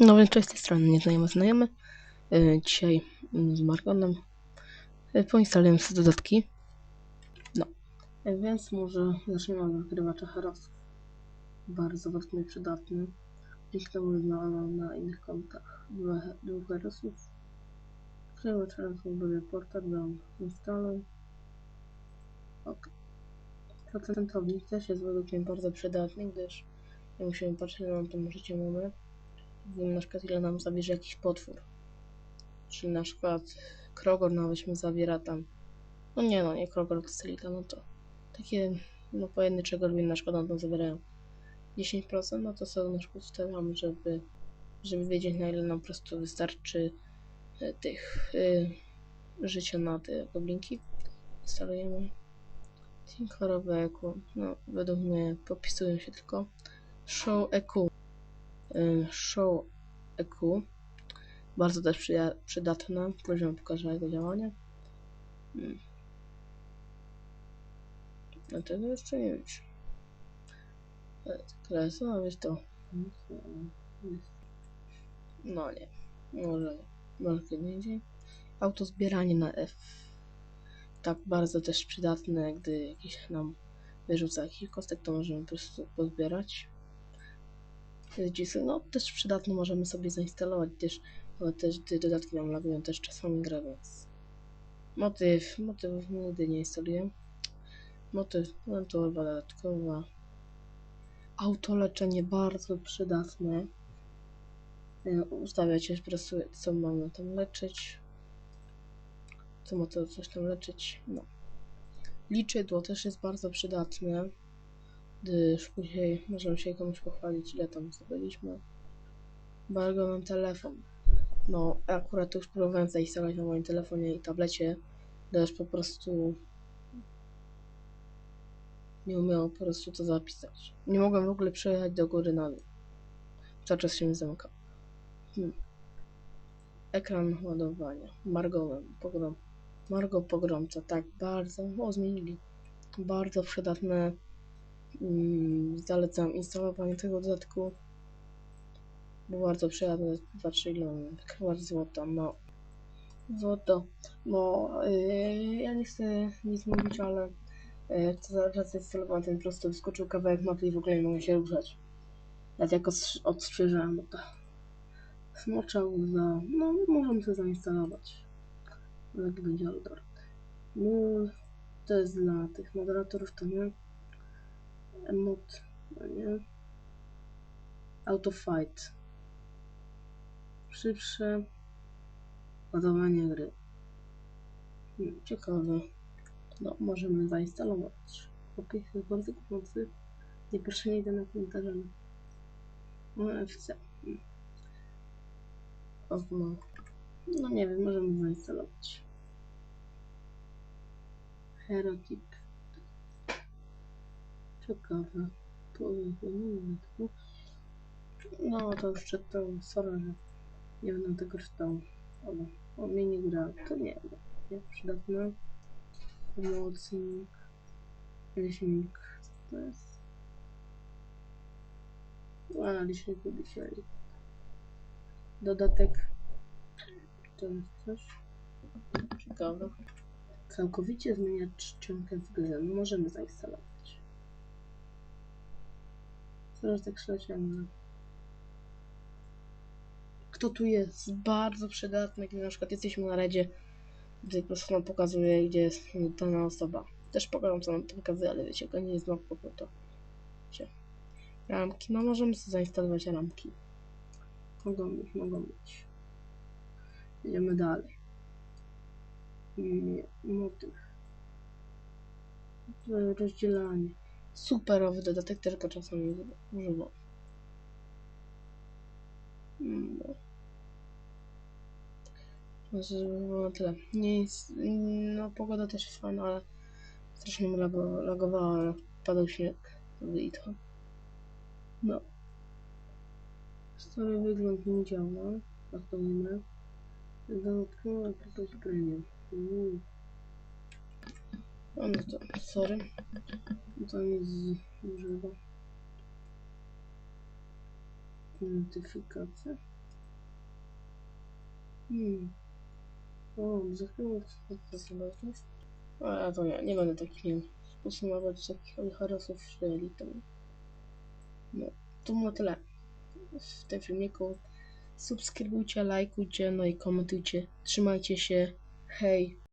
No więc cześć z tej strony nieznajomy znajomy. Yy, Dzisiaj mm, z Margonem yy, poinstalujemy sobie dodatki. No, Yy, więc może zaczniemy od wykrywacza herosów. Bardzo i przydatny. Dzięki temu znalazłam na innych kontach dwóch herosów. Herosów robię portal, dam instaluj. Ok. Procentownik też jest według mnie bardzo przydatny, gdyż nie musimy patrzeć na to, życie mamy. Wiem na przykład ile nam zabierze jakiś potwór. Czyli na przykład Krogor nawet zawiera tam. No nie no, nie Krogor Stylika, no to takie no pojedyncze gorbiny na przykład nam tam zabierają 10%, no to sobie na przykład ustawiamy, żeby, żeby wiedzieć na ile nam po prostu wystarczy e, tych y, życia na te goblinki. Instalujemy. Tinkorowe EQ. No, według mnie popisują się tylko Show EQ. Y, Show EQ. Bardzo też przydatne. Później wam pokażę jego działanie. A tego jeszcze nie wiem. Kresu, a wiesz to. No nie. Może, może kiedy indziej. Autozbieranie na F. Tak bardzo też przydatne, gdy jakiś nam wyrzuca jakiś kostek, to możemy po prostu pozbierać. Jisoo, no też przydatne możemy sobie zainstalować, ale też te dodatki nam lagują też czasami grę, więc motyw, motywów nigdy nie instaluję. Motyw, chyba dodatkowa. Autoleczenie bardzo przydatne. E, Ustawiacie po prostu co mamy tam leczyć. Co ma to coś tam leczyć, no. Liczydło też jest bardzo przydatne gdyż później możemy się komuś pochwalić, ile tam zdobyliśmy. Bardzo mam telefon. No, akurat już próbowałem zainstalować na moim telefonie i tablecie, gdyż po prostu nie umiałem po prostu to zapisać. Nie mogłem w ogóle przejechać do góry na dół. Cały czas się mi zamykał. Hmm. Ekran ładowania. Margołem. Pogrom. Margo pogromca. Tak, bardzo. O, zmienili. Bardzo przydatne zalecam instalowanie tego dodatku. Bo bardzo. Zobaczcie ile mam wykrywacz złota. No. Złoto. Bo yy, ja nie chcę nic mówić, ale yy, czas zainstalować ten prosto. Wyskoczył kawałek mapy i w ogóle nie mogę się ruszać. Ja jak bo to smocza łza. No, możemy to zainstalować. Jak będzie Aldor. No, to jest dla tych moderatorów, to nie emot, no nie? Auto fight. Szybsze ładowanie gry. Hmm, ciekawe. No, możemy zainstalować. Opis jest bardzo pomocy. Nie proszę nie idę na komentarze. No, FC. Okno. No nie wiem, możemy zainstalować. Herotip. Ciekawe. To No to już czytał. Sorry, że nie będę tego czytał. Ale o minigra to nie wiem. Nie przydatne. Pomocnik. Licznik. To jest. A, licznik dzisiaj. Dodatek. To jest coś. Ciekawe. Całkowicie zmieniać czcionkę w grze. Możemy zainstalować. Teraz tak śleciamy. Kto tu jest? Bardzo przydatny, gdy na przykład jesteśmy na redzie, gdy po prostu nam pokazuje, gdzie jest dana osoba. Też pokażę, co nam pokazuje, ale wiecie, go nie jest znak po to. Wiecie. Ramki, no możemy sobie zainstalować ramki. Mogą być, mogą być. Idziemy dalej. Nie, motyw. Rozdzielanie. Superowy dodatek, też go czasami używam. No. Żeby było tyle. Nie jest, no pogoda też fajna, ale strasznie mi lago, lagowała, ale padał śnieg i to. No. Stary wygląd nie działa. Tak to wiemy. Dodatkowo aplikacja premium. Mm. No to, sorry. To jest używa. Identyfikacja. Hmm. O, za chwilę to zobaczysz. A to nie, nie będę takich miał podsumować takich harasów z elitą. No, to było tyle w tym filmiku. Subskrybujcie, lajkujcie, no i komentujcie. Trzymajcie się. Hej!